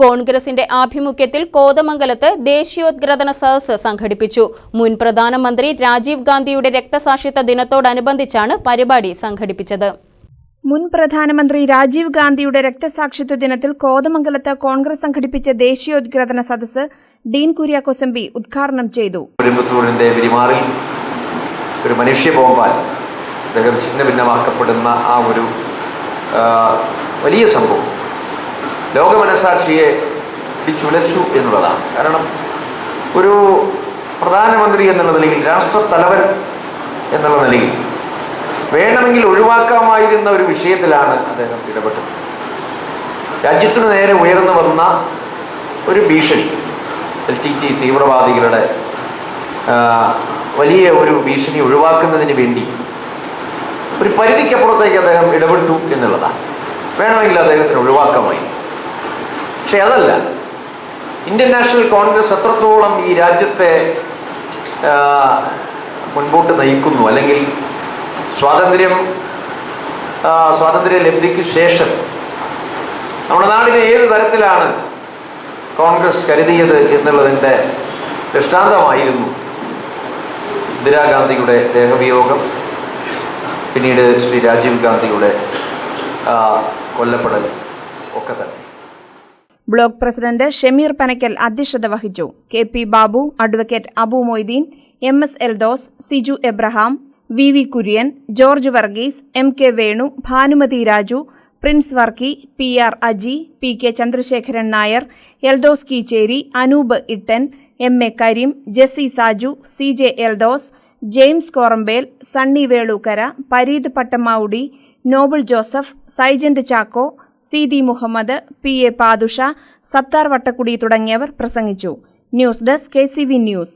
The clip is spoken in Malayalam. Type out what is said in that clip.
കോൺഗ്രസിന്റെ ആഭിമുഖ്യത്തിൽ കോതമംഗലത്ത് ദേശീയോദ്ഗ്രഥന സദസ് സംഘടിപ്പിച്ചു. മുൻ പ്രധാനമന്ത്രി രാജീവ് ഗാന്ധിയുടെ രക്തസാക്ഷിത്വ ദിനത്തോടനുബന്ധിച്ചാണ് പരിപാടി സംഘടിപ്പിച്ചത്. മുൻ പ്രധാനമന്ത്രി രാജീവ് ഗാന്ധിയുടെ രക്തസാക്ഷിത്വ ദിനത്തിൽ കോതമംഗലത്ത് കോൺഗ്രസ് സംഘടിപ്പിച്ച ദേശീയോദ്ഗ്രഥന സദസ് ഡീൻ കുര്യാക്കോസ് എം പി ഉദ്ഘാടനം ചെയ്തു. പെരുമാറിൽ ഒരു മനുഷ്യ ബോംബാൽ ഭിന്നമാക്കപ്പെടുന്ന ആ ഒരു വലിയ സംഭവം. ലോക മനസാക്ഷിയെ പിടിച്ചുലച്ചു എന്നുള്ളതാണ്. കാരണം ഒരു പ്രധാനമന്ത്രി എന്നുള്ള നിലയിൽ രാഷ്ട്രത്തലവൻ എന്നുള്ള നിലയിൽ വേണമെങ്കിൽ ഒഴിവാക്കാമായിരുന്ന ഒരു വിഷയത്തിലാണ് അദ്ദേഹം ഇടപെട്ടത്. രാജ്യത്തിനു നേരെ ഉയർന്നു വന്ന ഒരു ഭീഷണി എൽ ടി ടി തീവ്രവാദികളുടെ വലിയ ഒരു ഭീഷണി ഒഴിവാക്കുന്നതിന് വേണ്ടി ഒരു പരിധിക്കപ്പുറത്തേക്ക് അദ്ദേഹം ഇടപെട്ടു എന്നുള്ളതാണ്. വേണമെങ്കിൽ അദ്ദേഹത്തിന് ഒഴിവാക്കാമായി പക്ഷെ അതല്ല. ഇന്ത്യൻ നാഷണൽ കോൺഗ്രസ് എത്രത്തോളം ഈ രാജ്യത്തെ മുൻപോട്ട് നയിക്കുന്നു? അല്ലെങ്കിൽ സ്വാതന്ത്ര്യം സ്വാതന്ത്ര്യ ലബ്ധിക്ക് ശേഷം നമ്മുടെ നാടിനെ ഏത് തരത്തിലാണ് കോൺഗ്രസ് കരുതിയത് എന്നുള്ളതിന്റെ ദൃഷ്ടാന്തമായിരുന്നു ഇന്ദിരാഗാന്ധിയുടെ ദേഹവിയോഗം പിന്നീട് ശ്രീ രാജീവ് ഗാന്ധിയുടെ കൊല്ലപ്പെടൽ. ബ്ലോക്ക് പ്രസിഡന്റ് ഷമീർ പനക്കൽ അധ്യക്ഷത വഹിച്ചു. K P Babu advocate Abu Moideen M S Eldhose Siju Abraham V V Kurian George Varghese M K Venu Bhanumathi Raju Prince Varkey P R Aji P K Chandrasekharan Nair Eldhose Keecheri Anoop Ittan M A Kareem Jessy Saju C J Eldhose James Korambel Sunny Velookkara Pareeth Pattamavudi Noble Joseph Saijent Chacko C D Muhammad P A Padusha Sathar Vattakkudi തുടങ്ങിയവർ പ്രസംഗിച്ചു. News desk K news.